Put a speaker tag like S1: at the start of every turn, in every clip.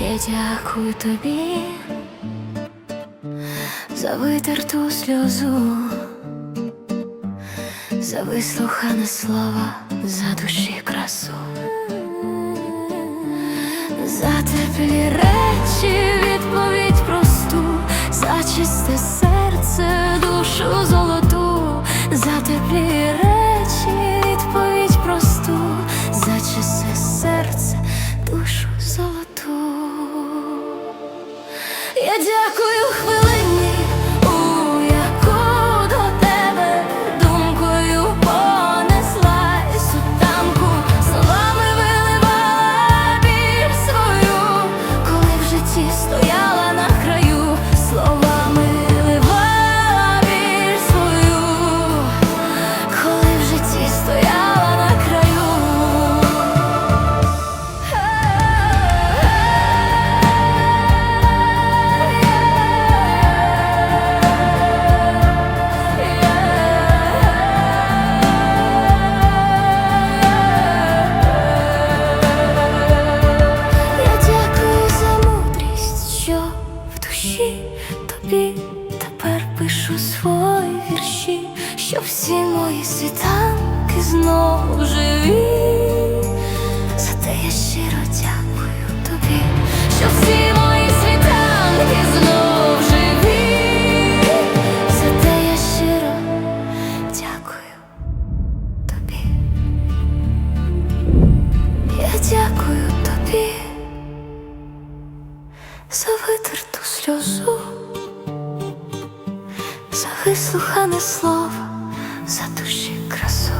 S1: Я дякую тобі за витерту сльозу, за вислухане слова, за душі красу, за теплі речі, Я дякую хвилині, тобі тепер пишу свої вірші, що всі мої світанки знову живі. За те я щиро дякую тобі, що всі мої світанки знов живі. За те я щиро дякую тобі. Я дякую тобі за витерту сльозу, за вислухане слово, за душі красу,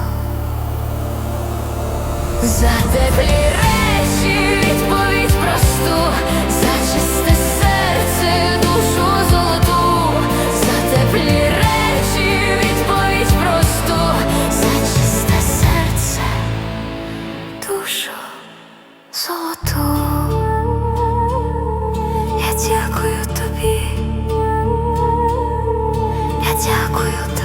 S1: за теплі речі, відповідь просту, Я дякую тобі. Я дякую